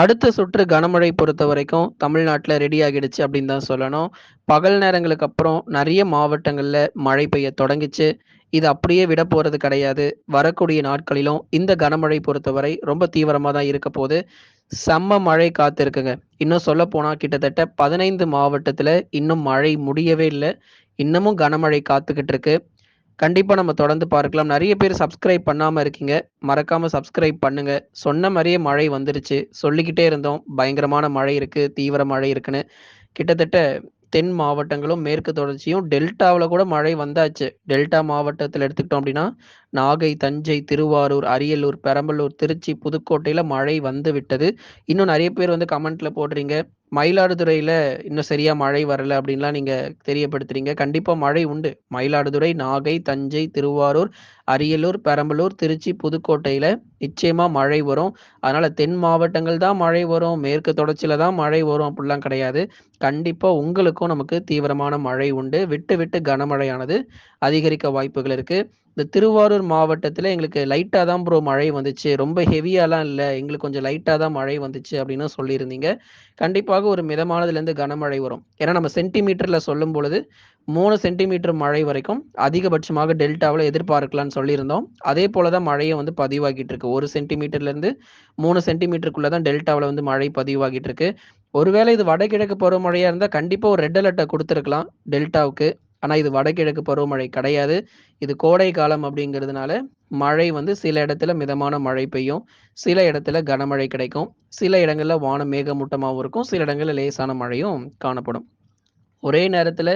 அடுத்த சுற்று கனமழை பொறுத்த வரைக்கும் தமிழ்நாட்டில் ரெடி ஆகிடுச்சு அப்படின்னு தான் சொல்லணும். பகல் நேரங்களுக்கு அப்புறம் நிறைய மாவட்டங்களில் மழை பெய்ய தொடங்கிச்சு. இது அப்படியே விட போகிறது கிடையாது. வரக்கூடிய நாட்களிலும் இந்த கனமழை பொறுத்தவரை ரொம்ப தீவிரமாக தான் இருக்க போது செம்ம மழை காத்திருக்குங்க. இன்னும் சொல்ல போனால் கிட்டத்தட்ட பதினைந்து மாவட்டத்தில் இன்னும் மழை முடியவே இல்லை. இன்னமும் கனமழை காத்துக்கிட்டு இருக்கு. கண்டிப்பாக நம்ம தொடர்ந்து பார்க்கலாம். நிறைய பேர் சப்ஸ்கிரைப் பண்ணாமல் இருக்கீங்க. மறக்காமல் சப்ஸ்கிரைப் பண்ணுங்க. சொன்ன மாதிரியே மழை வந்துருச்சு. சொல்லிக்கிட்டே இருந்தோம். பயங்கரமான மழை இருக்குது தீவிர மழை இருக்குன்னு. கிட்டத்தட்ட தென் மாவட்டங்களும், மேற்கு தொடர்ச்சியும், டெல்டாவில் கூட மழை வந்தாச்சு. டெல்டா மாவட்டத்தில் எடுத்துக்கிட்டோம் அப்படின்னா நாகை, தஞ்சை, திருவாரூர், அரியலூர், பெரம்பலூர், திருச்சி, புதுக்கோட்டையில் மழை வந்து விட்டது. இன்னும் நிறைய பேர் வந்து கமெண்ட்ல போடுறீங்க. மயிலாடுதுறையில் இன்னும் சரியாக மழை வரல அப்படின்லாம் நீங்கள் தெரியப்படுத்துறீங்க. கண்டிப்பாக மழை உண்டு. மயிலாடுதுறை, நாகை, தஞ்சை, திருவாரூர், அரியலூர், பெரம்பலூர், திருச்சி, புதுக்கோட்டையில் நிச்சயமாக மழை வரும். அதனால் தென் மாவட்டங்கள் தான் மழை வரும், மேற்கு தொடர்ச்சியில் தான் மழை வரும் அப்படிலாம் கிடையாது. கண்டிப்பாக உங்களுக்கும் நமக்கு தீவிரமான மழை உண்டு. விட்டு விட்டு கனமழையானது அதிகரிக்க வாய்ப்புகள் இருக்குது இந்த திருவாரூர் மாவட்டத்தில் எங்களுக்கு லைட்டாக தான் ப்ரோ மழை வந்துச்சு. ரொம்ப ஹெவியாலாம் இல்லை எங்களுக்கு கொஞ்சம் லைட்டாக தான் மழை வந்துச்சு அப்படின்னு சொல்லியிருந்தீங்க. கண்டிப்பாக ஒரு மிதமானதுலேருந்து கனமழை வரும். ஏன்னா நம்ம சென்டிமீட்டரில் சொல்லும் பொழுது மூணு சென்டிமீட்டர் மழை வரைக்கும் அதிகபட்சமாக டெல்டாவில் எதிர்பார்க்கலாம்னு சொல்லியிருந்தோம். அதே போல தான் மழையை வந்து பதிவாகிட்டு இருக்கு. ஒரு சென்டிமீட்டர்லேருந்து மூணு சென்டிமீட்டருக்குள்ளே தான் டெல்டாவில் வந்து மழை பதிவாகிட்டு இருக்கு. ஒருவேளை இது வடகிழக்கு பருவமழையாக இருந்தால் கண்டிப்பாக ஒரு ரெட் அலர்ட்டை கொடுத்துருக்கலாம் டெல்டாவுக்கு. ஆனா இது வடகிழக்கு பருவமழை கிடையாது. இது கோடை காலம் அப்படிங்கிறதுனால, மழை வந்து சில இடத்துல மிதமான மழை பெய்யும். சில இடத்துல கனமழை கிடைக்கும். சில இடங்கள்ல வானம் மேகமூட்டமாகவும் இருக்கும். சில இடங்கள்ல லேசான மழையும் காணப்படும். ஒரே நேரத்துல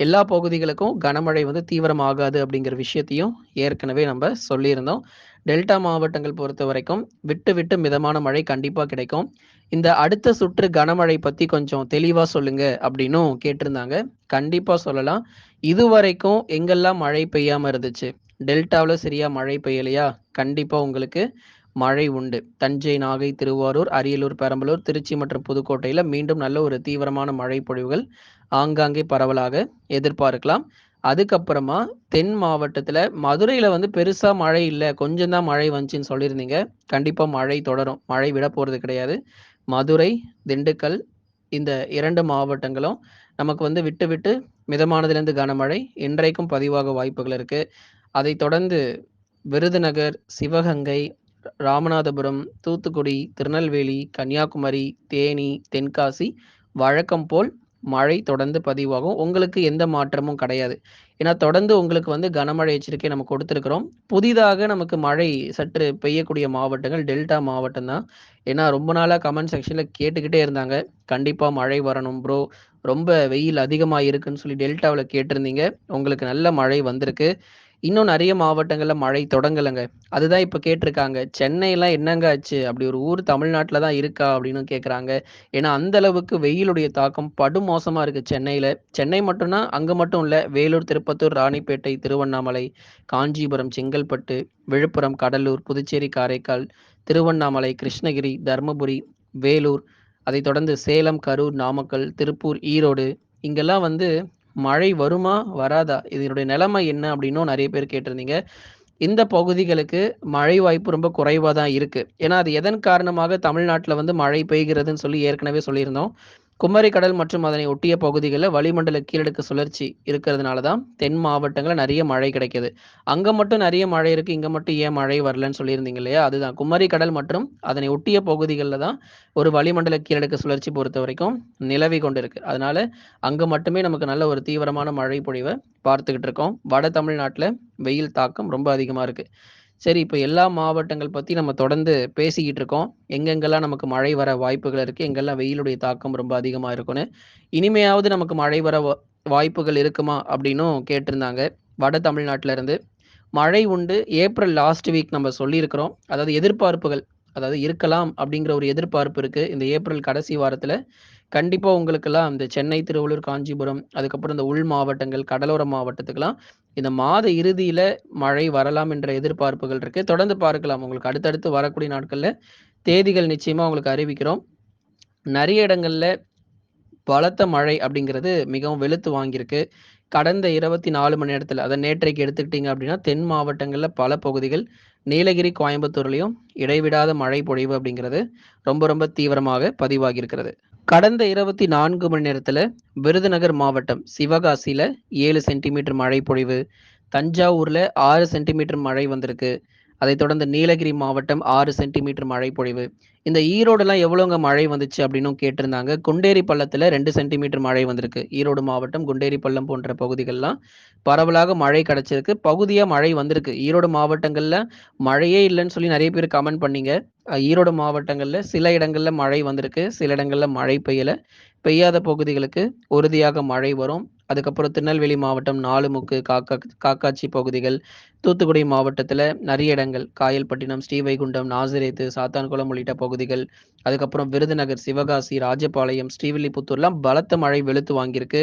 எல்லா பகுதிகளுக்கும் கனமழை வந்து தீவிரமாகாது அப்படிங்கிற விஷயத்தையும் ஏற்கனவே நம்ம சொல்லியிருந்தோம். டெல்டா மாவட்டங்கள் பொறுத்த வரைக்கும் விட்டு விட்டு மிதமான மழை கண்டிப்பாக கிடைக்கும். இந்த அடுத்த சுற்று கனமழை பத்தி கொஞ்சம் தெளிவா சொல்லுங்க அப்படின்னும் கேட்டிருந்தாங்க. கண்டிப்பா சொல்லலாம். இதுவரைக்கும் எங்கெல்லாம் மழை பெய்யாம இருந்துச்சு? டெல்டாவில் சரியா மழை பெய்யலையா? கண்டிப்பா உங்களுக்கு மழை உண்டு. தஞ்சை, நாகை, திருவாரூர், அரியலூர், பெரம்பலூர், திருச்சி மற்றும் புதுக்கோட்டையில மீண்டும் நல்ல ஒரு தீவிரமான மழை பொழிவுகள் ஆங்காங்கே பரவலாக எதிர்பார்க்கலாம். அதுக்கப்புறமா தென் மாவட்டத்தில் மதுரையில் வந்து பெருசாக மழை இல்லை கொஞ்சம் தான் மழை வந்துச்சுன்னு சொல்லியிருந்தீங்க. கண்டிப்பாக மழை தொடரும். மழை விட போகிறது கிடையாது. மதுரை, திண்டுக்கல் இந்த இரண்டு மாவட்டங்களும் நமக்கு வந்து விட்டு விட்டு மிதமானதுலேருந்து கனமழை இன்றைக்கும் பதிவாக வாய்ப்புகள் இருக்குது அதை தொடர்ந்து விருதுநகர், சிவகங்கை, ராமநாதபுரம், தூத்துக்குடி, திருநெல்வேலி, கன்னியாகுமரி, தேனி, தென்காசி வழக்கம் போல் மழை தொடர்ந்து பதிவாகும். உங்களுக்கு எந்த மாற்றமும் கிடையாது. ஏன்னா தொடர்ந்து உங்களுக்கு வந்து கனமழை எச்சரிக்கை நம்ம கொடுத்துருக்குறோம் புதிதாக நமக்கு மழை சற்று பெய்யக்கூடிய மாவட்டங்கள் டெல்டா மாவட்டம் தான். ஏன்னா ரொம்ப நாளாக கமெண்ட் செக்ஷனில் கேட்டுக்கிட்டே இருந்தாங்க. கண்டிப்பாக மழை வரணும் ப்ரோ. ரொம்ப வெயில் அதிகமாக இருக்குன்னு சொல்லி டெல்டாவில் கேட்டிருந்தீங்க. உங்களுக்கு நல்ல மழை வந்திருக்கு. இன்னும் நிறைய மாவட்டங்களில் மழை தொடங்கலைங்க அதுதான் இப்போ கேட்டிருக்காங்க. சென்னையெல்லாம் என்னங்க ஆச்சு? அப்படி ஒரு ஊர் தமிழ்நாட்டில் தான் இருக்கா? அப்படின்னு கேட்குறாங்க. ஏன்னா அந்த அளவுக்கு வெயிலுடைய தாக்கம் படுமோசமா இருக்குது சென்னையில் சென்னை மட்டும்னா அங்கே மட்டும் இல்லை வேலூர், திருப்பத்தூர், ராணிப்பேட்டை, திருவண்ணாமலை, காஞ்சிபுரம், செங்கல்பட்டு, விழுப்புரம், கடலூர், புதுச்சேரி, காரைக்கால், திருவண்ணாமலை, கிருஷ்ணகிரி, தர்மபுரி, வேலூர், அதை தொடர்ந்து சேலம், கரூர், நாமக்கல், திருப்பூர், ஈரோடு இங்கெல்லாம் வந்து மழை வருமா? வராதா? இதனுடைய நிலைமை என்ன? அப்படின்னும் நிறைய பேர் கேட்டிருந்தீங்க. இந்த பகுதிகளுக்கு மழை வாய்ப்பு ரொம்ப குறைவாக தான் இருக்கு. ஏன்னா அது எதன் காரணமாக தமிழ்நாட்டுல வந்து மழை பெய்கிறதுன்னு சொல்லி ஏற்கனவே சொல்லியிருந்தோம். குமரி கடல் மற்றும் அதனை ஒட்டிய பகுதிகளில் வளிமண்டல கீழடுக்கு சுழற்சி இருக்கிறதுனால தான் தென் மாவட்டங்களில் நிறைய மழை கிடைக்குது. அங்கே மட்டும் நிறைய மழை இருக்குது இங்கே மட்டும் ஏன் மழை வரலன்னு சொல்லியிருந்தீங்க இல்லையா? அதுதான். குமரி கடல் மற்றும் அதனை ஒட்டிய பகுதிகளில் தான் ஒரு வளிமண்டல கீழடுக்கு சுழற்சி பொறுத்த வரைக்கும் நிலவி கொண்டு கொண்டிருக்கு. அதனால அங்கே மட்டுமே நமக்கு நல்ல ஒரு தீவிரமான மழை பொழிவை பார்த்துக்கிட்டு இருக்கோம். வட தமிழ்நாட்டில் வெயில் தாக்கம் ரொம்ப அதிகமாக இருக்குது சரி இப்போ எல்லா மாவட்டங்கள் பற்றி நம்ம தொடர்ந்து பேசிக்கிட்டு இருக்கோம். எங்கெங்கெல்லாம் நமக்கு மழை வர வாய்ப்புகள் இருக்குது எங்கெல்லாம் வெயிலுடைய தாக்கம் ரொம்ப அதிகமாக இருக்குன்னு. இனிமையாவது நமக்கு மழை வர வாய்ப்புகள் இருக்குமா? அப்படின்னும் கேட்டிருந்தாங்க. வட தமிழ்நாட்டிலேருந்து மழை உண்டு. ஏப்ரல் லாஸ்ட் வீக் நம்ம சொல்லியிருக்கிறோம். அதாவது எதிர்பார்ப்புகள். அதாவது இருக்கலாம் அப்படிங்கிற ஒரு எதிர்பார்ப்பு இருக்குது இந்த ஏப்ரல் கடைசி வாரத்தில் கண்டிப்பாக உங்களுக்கெல்லாம் இந்த சென்னை, திருவள்ளூர், காஞ்சிபுரம், அதுக்கப்புறம் இந்த உள் மாவட்டங்கள், கடலோர மாவட்டத்துக்கெல்லாம் இந்த மாத இறுதியில மழை வரலாம் என்ற எதிர்பார்ப்புகள் இருக்கு. தொடர்ந்து பார்க்கலாம். உங்களுக்கு அடுத்தடுத்து வரக்கூடிய நாட்கள்ல தேதிகள் நிச்சயமா உங்களுக்கு அறிவிக்கிறோம். நிறைய இடங்கள்ல பலத்த மழை அப்படிங்கிறது மிகவும் வெளுத்து வாங்கியிருக்கு. கடந்த 24 மணி நேரத்தில் அதை நேற்றைக்கு எடுத்துக்கிட்டீங்க அப்படின்னா, தென் மாவட்டங்களில் பல பகுதிகள் நீலகிரி, கோயம்புத்தூர்லேயும் இடைவிடாத மழை பொழிவு அப்படிங்கிறது ரொம்ப ரொம்ப தீவிரமாக பதிவாகியிருக்கிறது கடந்த இருபத்தி நான்கு மணி நேரத்தில் விருதுநகர் மாவட்டம் சிவகாசியில் ஏழு சென்டிமீட்டர் மழை பொழிவு, தஞ்சாவூரில் ஆறு சென்டிமீட்டர் மழை வந்திருக்கு. அதைத் தொடர்ந்து நீலகிரி மாவட்டம் ஆறு சென்டிமீட்டர் மழை பொழிவு. இந்த ஈரோடுலாம் எவ்வளோங்க மழை வந்துச்சு அப்படின்னும் கேட்டிருந்தாங்க. குண்டேரி பள்ளத்தில் ரெண்டு சென்டிமீட்டர் மழை வந்திருக்கு. ஈரோடு மாவட்டம் குண்டேரி பள்ளம் போன்ற பகுதிகள்லாம் பரவலாக மழை கிடைச்சிருக்கு. பகுதியாக மழை வந்திருக்கு. ஈரோடு மாவட்டங்களில் மழையே இல்லைன்னு சொல்லி நிறைய பேர் கமெண்ட் பண்ணீங்க. ஈரோடு மாவட்டங்களில் சில இடங்களில் மழை வந்திருக்கு. சில இடங்களில் மழை பெய்யலை பெய்யாத பகுதிகளுக்கு உறுதியாக மழை வரும். அதுக்கப்புறம் திருநெல்வேலி மாவட்டம் நாலுமுக்கு, காக்கா காக்காட்சி பகுதிகள், தூத்துக்குடி மாவட்டத்தில் நிறைய இடங்கள் காயல்பட்டினம், ஸ்ரீவைகுண்டம், நாசிரேத்து சாத்தான்குளம் உள்ளிட்ட பகுதிகள். அதுக்கப்புறம் விருதுநகர், சிவகாசி, ராஜபாளையம், ஸ்ரீவில்லிபுத்தூர்லாம் பலத்த மழை வெளுத்து வாங்கியிருக்கு.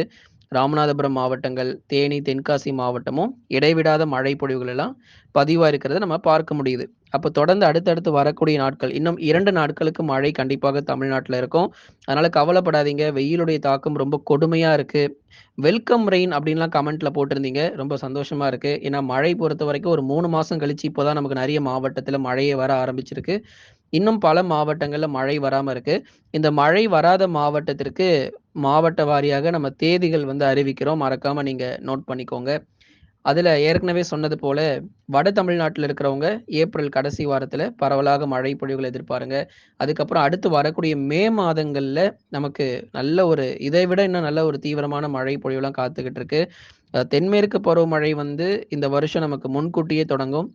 ராமநாதபுரம் மாவட்டங்கள், தேனி, தென்காசி மாவட்டமும் இடைவிடாத மழை பொழிவுகள் எல்லாம் பதிவாயிருக்கிறத நம்ம பார்க்க முடியுது. அப்போ தொடர்ந்து அடுத்தடுத்து வரக்கூடிய நாட்கள், இன்னும் இரண்டு நாட்களுக்கு மழை கண்டிப்பாக தமிழ்நாட்டில் இருக்கும். அதனால கவலைப்படாதீங்க. வெயிலுடைய தாக்கம் ரொம்ப கொடுமையாக இருக்கு. வெல்கம் ரெயின் அப்படின்லாம் கமெண்ட்ல போட்டிருந்தீங்க. ரொம்ப சந்தோஷமா இருக்கு. ஏன்னா மழை பொறுத்த வரைக்கும் ஒரு மூணு மாசம் கழிச்சு இப்போ தான் நமக்கு நிறைய மாவட்டத்தில் மழையே வர ஆரம்பிச்சிருக்கு. இன்னும் பல மாவட்டங்களில் மழை வராமல் இருக்கு. இந்த மழை வராத மாவட்டத்திற்கு மாவட்ட வாரியாக நம்ம தேதிகள் வந்து அறிவிக்கிறோம். மறக்காம நீங்க நோட் பண்ணிக்கோங்க. அதில் ஏற்கனவே சொன்னது போல, வட தமிழ்நாட்டில் இருக்கிறவங்க ஏப்ரல் கடைசி வாரத்தில் பரவலாக மழை பொழிவுகள் எதிர்பாருங்க. அதுக்கப்புறம் அடுத்து வரக்கூடிய மே மாதங்களில் நமக்கு நல்ல ஒரு இதை விட இன்னும் நல்ல ஒரு தீவிரமான மழை பொழிவுலாம் காத்துக்கிட்டு இருக்கு. தென்மேற்கு பருவமழை வந்து இந்த வருஷம் நமக்கு முன்கூட்டியே தொடங்கும்.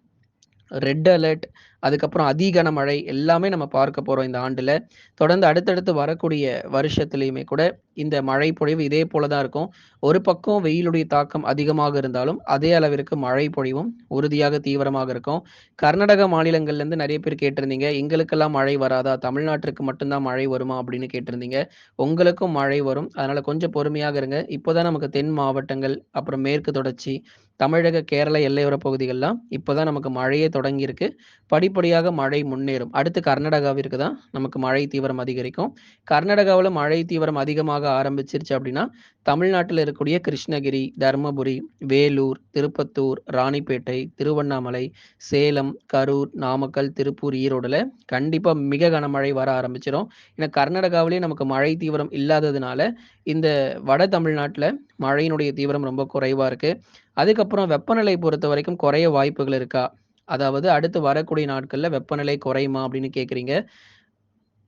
ரெட் அலர்ட், அதுக்கப்புறம் அதிகன மழை எல்லாமே நம்ம பார்க்க போறோம் இந்த ஆண்டுல. தொடர்ந்து அடுத்தடுத்து வரக்கூடிய வருஷத்திலயுமே கூட இந்த மழை பொழிவு இதே போல தான் இருக்கும். ஒரு பக்கம் வெயிலுடைய தாக்கம் அதிகமாக இருந்தாலும், அதே அளவிற்கு மழை பொழிவும் உறுதியாக தீவிரமாக இருக்கும். கர்நாடக மாநிலங்கள்லேருந்து நிறைய பேர் கேட்டிருந்தீங்க. எங்களுக்கெல்லாம் மழை வராதா? தமிழ்நாட்டிற்கு மட்டும்தான் மழை வருமா? அப்படின்னு கேட்டிருந்தீங்க. உங்களுக்கும் மழை வரும். அதனால கொஞ்சம் பொறுமையாக இருங்க. இப்போ தான் நமக்கு தென் மாவட்டங்கள், அப்புறம் மேற்கு தொடர்ச்சி, தமிழக, கேரள எல்லையோர பகுதிகள்லாம் இப்போ தான் நமக்கு மழையே தொடங்கியிருக்கு. படி படிப்படியாக மழை முன்னேறும். அடுத்து கர்நாடகாவிற்கு தான் நமக்கு மழை தீவிரம் அதிகரிக்கும். கர்நாடகாவில் மழை தீவிரம் அதிகமாக ஆரம்பிச்சிருச்சு அப்படின்னா, தமிழ்நாட்டில் இருக்கக்கூடிய கிருஷ்ணகிரி, தர்மபுரி, வேலூர், திருப்பத்தூர், ராணிப்பேட்டை, திருவண்ணாமலை, சேலம், கரூர், நாமக்கல், திருப்பூர், ஈரோடில் கண்டிப்பாக மிக கனமழை வர ஆரம்பிச்சிடும் ஏன்னா கர்நாடகாவிலேயே நமக்கு மழை தீவிரம் இல்லாததுனால, இந்த வட தமிழ்நாட்டில் மழையினுடைய தீவிரம் ரொம்ப குறைவாக இருக்குது அதுக்கப்புறம் வெப்பநிலை பொறுத்தவரைக்கும் குறைய வாய்ப்புகள் இருக்கா? அதாவது அடுத்து வரக்கூடிய நாட்களில் வெப்பநிலை குறையுமா? அப்படின்னு கேட்குறீங்க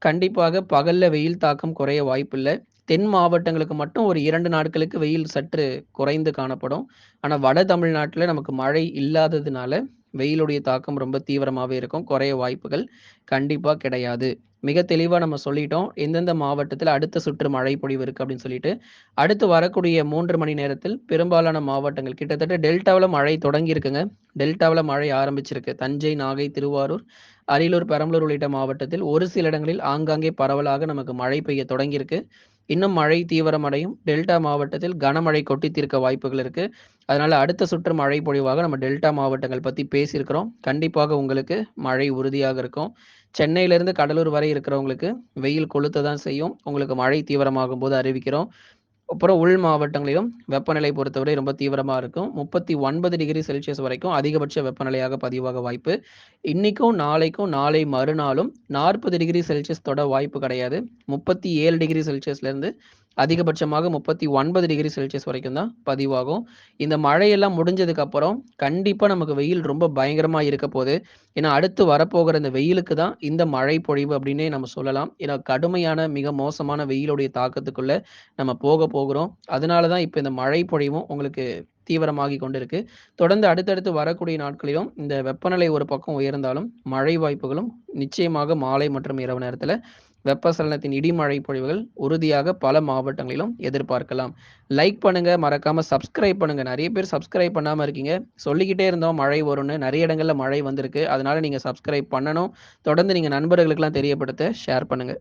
கண்டிப்பாக பகலில் வெயில் தாக்கம் குறைய வாய்ப்பில்லை தென் மாவட்டங்களுக்கு மட்டும் ஒரு இரண்டு நாட்களுக்கு வெயில் சற்று குறைந்து காணப்படும். ஆனால் வட தமிழ்நாட்டில் நமக்கு மழை இல்லாததுனால, வெயிலுடைய தாக்கம் ரொம்ப தீவிரமாகவே இருக்கும். குறைய வாய்ப்புகள் கண்டிப்பாக கிடையாது. மிக தெளிவாக நம்ம சொல்லிட்டோம். எந்தெந்த மாவட்டத்தில் அடுத்த சுற்று மழை பொழிவு இருக்குது அப்படின்னு சொல்லிட்டு. அடுத்து வரக்கூடிய மூன்று மணி நேரத்தில் பெரும்பாலான மாவட்டங்கள் கிட்டத்தட்ட டெல்டாவில் மழை தொடங்கியிருக்குங்க. டெல்டாவில் மழை ஆரம்பிச்சிருக்கு. தஞ்சை, நாகை, திருவாரூர், அரியலூர், பெரம்பலூர் உள்ளிட்ட மாவட்டத்தில் ஒரு சில இடங்களில் ஆங்காங்கே பரவலாக நமக்கு மழை பெய்ய தொடங்கியிருக்கு. இன்னும் மழை தீவிரமடையும். டெல்டா மாவட்டத்தில் கனமழை கொட்டி தீர்க்க வாய்ப்புகள் இருக்கு. அதனால அடுத்த சுற்று மழை பொழிவாக நம்ம டெல்டா மாவட்டங்கள் பத்தி பேசியிருக்கிறோம். கண்டிப்பாக உங்களுக்கு மழை உறுதியாக இருக்கும். சென்னையிலிருந்து கடலூர் வரை இருக்கிறவங்களுக்கு வெயில் கொளுத்த தான் செய்யும். உங்களுக்கு மழை தீவிரமாகும் போது அறிவிக்கிறோம். அப்புறம் உள் மாவட்டங்களிலும் வெப்பநிலை பொறுத்தவரை ரொம்ப தீவிரமா இருக்கும். 39 டிகிரி செல்சியஸ் வரைக்கும் அதிகபட்ச வெப்பநிலையாக பதிவாக வாய்ப்பு. இன்னைக்கும், நாளைக்கும், நாளை மறுநாளும் 40 டிகிரி செல்சியஸ் தொட வாய்ப்பு கிடையாது. 37 டிகிரி செல்சியஸ்லேருந்து அதிகபட்சமாக 39 டிகிரி செல்சியஸ் வரைக்கும் தான் பதிவாகும். இந்த மழையெல்லாம் முடிஞ்சதுக்கு அப்புறம் கண்டிப்பாக நமக்கு வெயில் ரொம்ப பயங்கரமா இருக்க போகுது ஏன்னா அடுத்து வரப்போகிற இந்த வெயிலுக்கு தான் இந்த மழை பொழிவு அப்படின்னே நம்ம சொல்லலாம். ஏன்னா கடுமையான மிக மோசமான வெயிலுடைய தாக்கத்துக்குள்ள நம்ம போக போகிறோம். அதனால தான் இப்போ இந்த மழை பொழிவும் உங்களுக்கு தீவிரமாகி கொண்டிருக்கு. தொடர்ந்து அடுத்தடுத்து வரக்கூடிய நாட்களிலும் இந்த வெப்பநிலை ஒரு பக்கம் உயர்ந்தாலும், மழை வாய்ப்புகளும் நிச்சயமாக மாலை மற்றும் இரவு நேரத்தில் வெப்பசலனத்தின் இடிமழை பொழிவுகள் உறுதியாக பல மாவட்டங்களிலும் எதிர்பார்க்கலாம். லைக் பண்ணுங்க. மறக்காம சப்ஸ்கிரைப் பண்ணுங்க. நிறைய பேர் சப்ஸ்கிரைப் பண்ணாம இருக்கீங்க. சொல்லிக்கிட்டே இருந்தோம் மழை வரும்னு. நிறைய இடங்கள்ல மழை வந்திருக்கு. அதனால நீங்க சப்ஸ்கிரைப் பண்ணணும். தொடர்ந்து நீங்க நண்பர்களுக்கெல்லாம் தெரியப்படுத்த ஷேர் பண்ணுங்க.